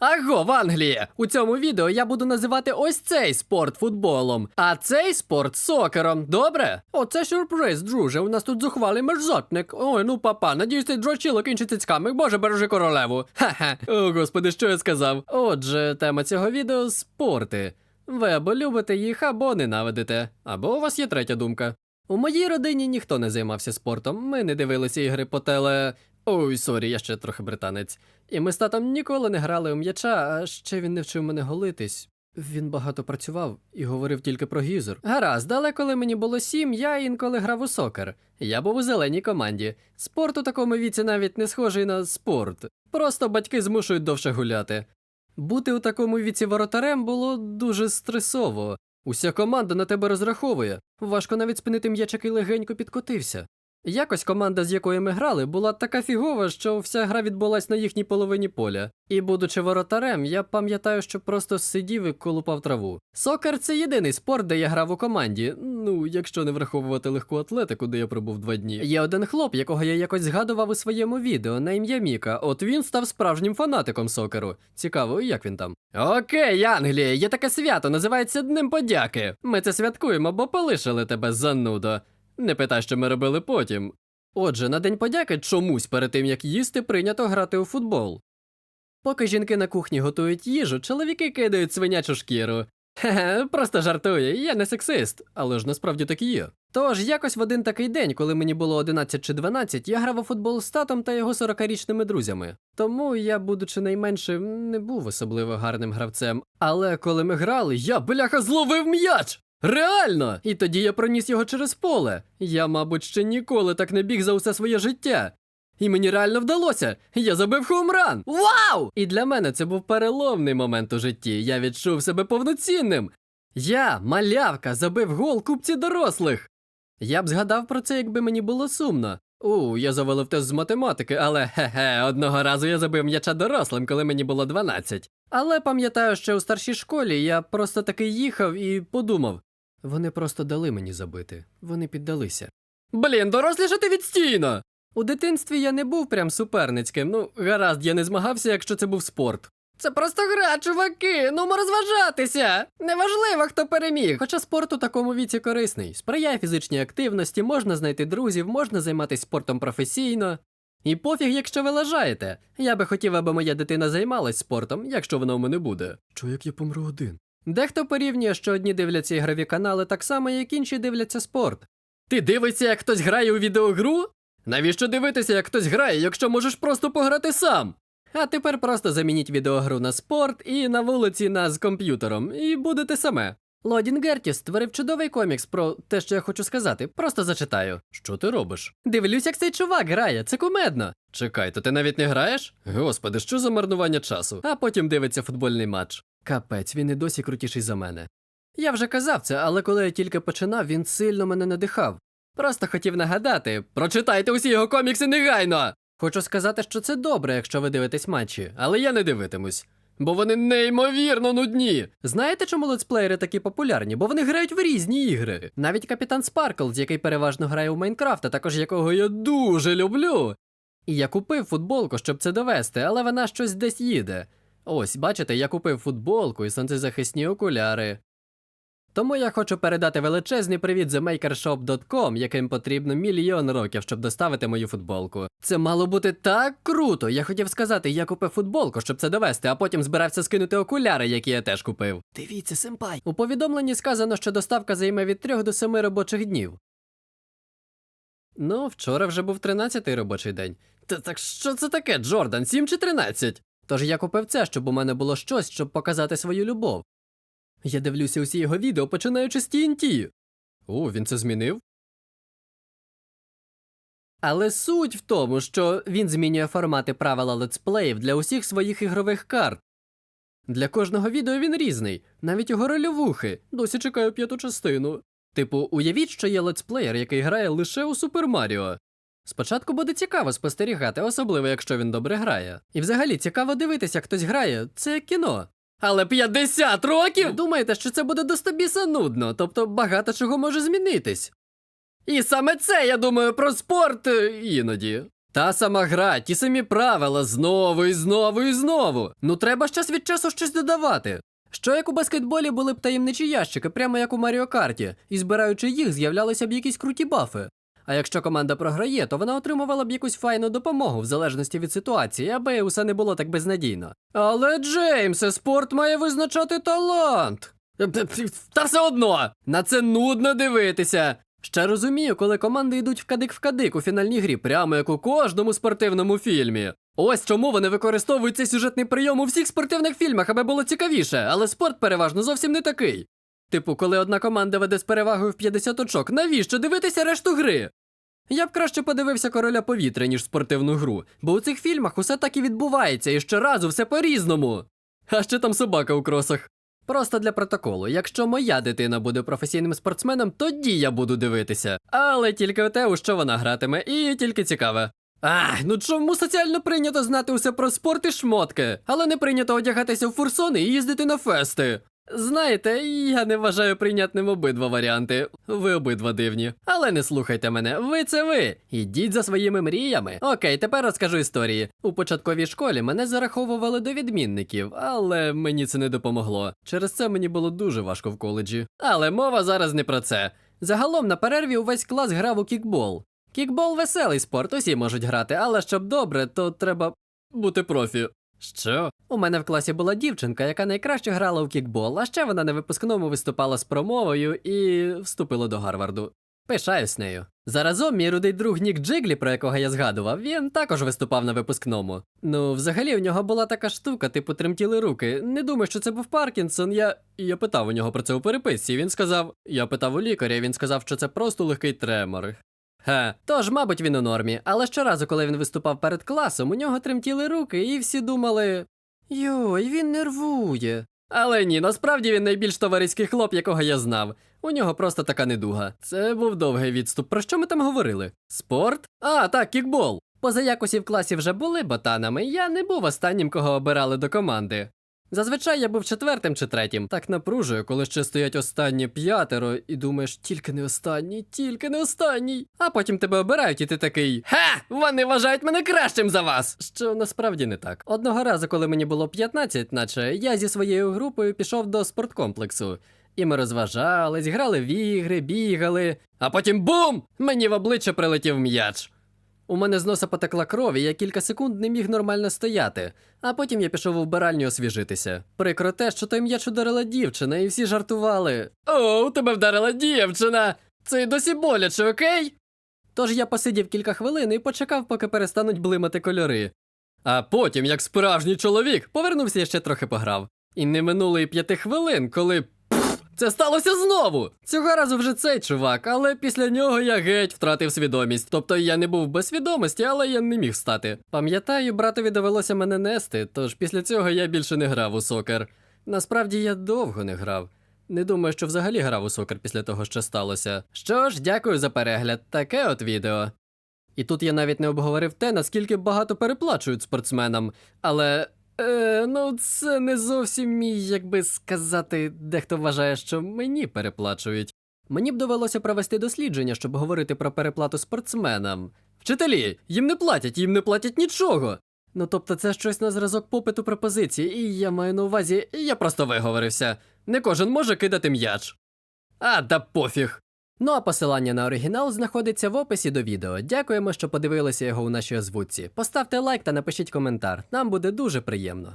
Аго, в Англії! У цьому відео я буду називати ось цей спорт футболом, а цей спорт сокером. Добре? Оце сюрприз, друже. У нас тут зухвалий мерзотник. Ой, ну папа, надіюсь, цей дрочило кінчиться цьками. Боже, бережи королеву. Ха-ха. О, господи, що я сказав? Отже, тема цього відео спорти. Ви або любите їх, або ненавидите. Або у вас є третя думка. У моїй родині ніхто не займався спортом. Ми не дивилися ігри по теле. Ой, сорі, я ще трохи британець. І ми з татом ніколи не грали у м'яча, а ще він не вчив мене голитись. Він багато працював і говорив тільки про гізер. Гаразд, але коли мені було сім, я інколи грав у сокер. Я був у зеленій команді. Спорт у такому віці навіть не схожий на спорт. Просто батьки змушують довше гуляти. Бути у такому віці воротарем було дуже стресово. Уся команда на тебе розраховує. Важко навіть спинити м'ячик і легенько підкотився. Якось команда, з якою ми грали, була така фігова, що вся гра відбулась на їхній половині поля. І, будучи воротарем, я пам'ятаю, що просто сидів і колупав траву. Сокер це єдиний спорт, де я грав у команді. Ну, якщо не враховувати легку атлетику, де я пробув два дні. Є один хлоп, якого я якось згадував у своєму відео на ім'я Міка. От він став справжнім фанатиком сокеру. Цікаво, як він там. Окей, Англія, є таке свято, називається Днем подяки. Ми це святкуємо, бо полишили тебе занудо. Не питай, що ми робили потім. Отже, на День подяки чомусь перед тим як їсти прийнято грати у футбол. Поки жінки на кухні готують їжу, чоловіки кидають свинячу шкіру. Хе-хе, просто жартую, я не сексист, але ж насправді так і є. Тож, якось в один такий день, коли мені було 11 чи 12, я грав у футбол з татом та його 40-річними друзями. Тому я, будучи найменшим, не був особливо гарним гравцем. Але коли ми грали, я бляха зловив м'яч! Реально! І тоді я проніс його через поле. Я, мабуть, ще ніколи так не біг за усе своє життя. І мені реально вдалося. Я забив хоумран. Вау! І для мене це був переломний момент у житті. Я відчув себе повноцінним. Я, малявка, забив гол купці дорослих. Я б згадав про це, якби мені було сумно. У, я завалив тест з математики, але хе-хе, одного разу я забив м'яча дорослим, коли мені було 12. Але пам'ятаю, що у старшій школі я просто таки їхав і подумав: вони просто дали мені забити, вони піддалися. Блін, дорослішати відстійно! У дитинстві я не був прям суперницьким. Ну, гаразд, я не змагався, якщо це був спорт. Це просто гра, чуваки, ну розважатися. Неважливо, хто переміг. Хоча спорт у такому віці корисний. Сприяє фізичній активності, можна знайти друзів, можна займатися спортом професійно. І пофіг, якщо ви лажаєте. Я би хотів, аби моя дитина займалась спортом, якщо вона у мене буде. Що як я помру один? Дехто порівнює, що одні дивляться ігрові канали так само, як інші дивляться спорт. Ти дивишся, як хтось грає у відеогру? Навіщо дивитися, як хтось грає, якщо можеш просто пограти сам? А тепер просто замініть відеогру на спорт і на вулиці на з комп'ютером, і будете саме. Лодін Герті створив чудовий комікс про те, що я хочу сказати. Просто зачитаю. Що ти робиш? Дивлюсь, як цей чувак грає, це кумедно. Чекай, то ти навіть не граєш? Господи, що за марнування часу? А потім дивиться футбольний матч. Капець, він і досі крутіший за мене. Я вже казав це, але коли я тільки починав, він сильно мене надихав. Просто хотів нагадати, прочитайте усі його комікси негайно! Хочу сказати, що це добре, якщо ви дивитесь матчі, але я не дивитимусь. Бо вони неймовірно нудні. Знаєте, чому летсплеєри такі популярні? Бо вони грають в різні ігри. Навіть капітан Спарклз, який переважно грає у Майнкрафт, а також якого я дуже люблю. І я купив футболку, щоб це довести, але вона щось десь їде. Ось, бачите, я купив футболку і сонцезахисні окуляри. Тому я хочу передати величезний привіт TheMakerShop.com, яким потрібно мільйон років, щоб доставити мою футболку. Це мало бути так круто. Я хотів сказати, я купив футболку, щоб це довести, а потім збирався скинути окуляри, які я теж купив. Дивіться, сенпай. У повідомленні сказано, що доставка займе від 3 до 7 робочих днів. Ну, вчора вже був 13-й робочий день. Та так що це таке, Джордан, 7 чи 13? Тож я купив це, щоб у мене було щось, щоб показати свою любов. Я дивлюся усі його відео, починаючи з TNT. О, він це змінив? Але суть в тому, що він змінює формати правила летсплеїв для усіх своїх ігрових карт. Для кожного відео він різний, навіть його рольовухи. Досі чекаю п'яту частину. Типу, уявіть, що є летсплеєр, який грає лише у Супер Маріо. Спочатку буде цікаво спостерігати, особливо якщо він добре грає. І взагалі цікаво дивитися, як хтось грає, це як кіно. Але 50 років? Думаєте, що це буде достобіса нудно, тобто багато чого може змінитись. І саме це я думаю про спорт е, іноді. Та сама гра, ті самі правила, знову і знову і знову. Ну треба ж час від часу щось додавати. Що як у баскетболі були б таємничі ящики, прямо як у Маріо Карті, і збираючи їх, з'являлися б якісь круті бафи. А якщо команда програє, то вона отримувала б якусь файну допомогу в залежності від ситуації, аби усе не було так безнадійно. Але Джеймсе, спорт має визначати талант. Та все одно на це нудно дивитися. Ще розумію, коли команди йдуть в кадик в кадик у фінальній грі, прямо як у кожному спортивному фільмі. Ось чому вони використовують цей сюжетний прийом у всіх спортивних фільмах, аби було цікавіше, але спорт переважно зовсім не такий. Типу, коли одна команда веде з перевагою в 50 очок, навіщо дивитися решту гри? Я б краще подивився короля повітря, ніж спортивну гру, бо у цих фільмах усе так і відбувається, і щоразу все по-різному. А ще там собака у кросах. Просто для протоколу, якщо моя дитина буде професійним спортсменом, тоді я буду дивитися. Але тільки те, у що вона гратиме, і тільки цікаве. Ах, ну чому соціально прийнято знати усе про спорт і шмотки, але не прийнято одягатися в фурсони і їздити на фести. Знаєте, я не вважаю прийнятним обидва варіанти. Ви обидва дивні. Але не слухайте мене, ви це ви. Ідіть за своїми мріями. Окей, тепер розкажу історії. У початковій школі мене зараховували до відмінників, але мені це не допомогло. Через це мені було дуже важко в коледжі. Але мова зараз не про це. Загалом на перерві увесь клас грав у кікбол. Кікбол веселий спорт, усі можуть грати, але щоб добре, то треба бути профі. Що? У мене в класі була дівчинка, яка найкраще грала у кікбол, а ще вона на випускному виступала з промовою і вступила до Гарварду. Пишаюсь нею. Заразом мій рудий друг Нік Джиглі, про якого я згадував, він також виступав на випускному. Ну, взагалі, у нього була така штука, типу тремтіли руки. Не думаю, що це був Паркінсон. Я. Я питав у нього про це у переписці. Він сказав. Я питав у лікаря, він сказав, що це просто легкий тремор. Ге, тож, мабуть, він у нормі, але щоразу, коли він виступав перед класом, у нього тремтіли руки, і всі думали. Йой, він нервує. Але ні, насправді він найбільш товариський хлоп, якого я знав. У нього просто така недуга. Це був довгий відступ. Про що ми там говорили? Спорт? А, так, кікбол. Поза якось і в класі вже були ботанами, я не був останнім, кого обирали до команди. Зазвичай я був четвертим чи третім. Так напружує, коли ще стоять останні п'ятеро, і думаєш, тільки не останній, тільки не останній. А потім тебе обирають, і ти такий Ха! Вони вважають мене кращим за вас! Що насправді не так. Одного разу, коли мені було 15, наче я зі своєю групою пішов до спорткомплексу. І ми розважались, грали в ігри, бігали. А потім бум! Мені в обличчя прилетів м'яч. У мене з носа потекла кров, і я кілька секунд не міг нормально стояти, а потім я пішов у вбиральню освіжитися. Прикро те, що той м'яч ударила дівчина, і всі жартували. О, у тебе вдарила дівчина! Це й досі боляче, окей? Тож я посидів кілька хвилин і почекав, поки перестануть блимати кольори. А потім, як справжній чоловік, повернувся і ще трохи пограв. І не минуло і п'яти хвилин, коли. Це сталося знову! Цього разу вже цей чувак, але після нього я геть втратив свідомість. Тобто я не був без свідомості, але я не міг встати. Пам'ятаю, братові довелося мене нести, тож після цього я більше не грав у сокер. Насправді я довго не грав. Не думаю, що взагалі грав у сокер після того, що сталося. Що ж, дякую за перегляд. Таке от відео. І тут я навіть не обговорив те, наскільки багато переплачують спортсменам. Але. Е, ну, це не зовсім мій, як би сказати, дехто вважає, що мені переплачують. Мені б довелося провести дослідження, щоб говорити про переплату спортсменам. Вчителі, їм не платять, їм не платять нічого. Ну тобто це щось на зразок попиту пропозиції, і я маю на увазі, я просто виговорився. Не кожен може кидати м'яч. А, да пофіг. Ну а посилання на оригінал знаходиться в описі до відео. Дякуємо, що подивилися його у нашій озвучці. Поставте лайк та напишіть коментар. Нам буде дуже приємно.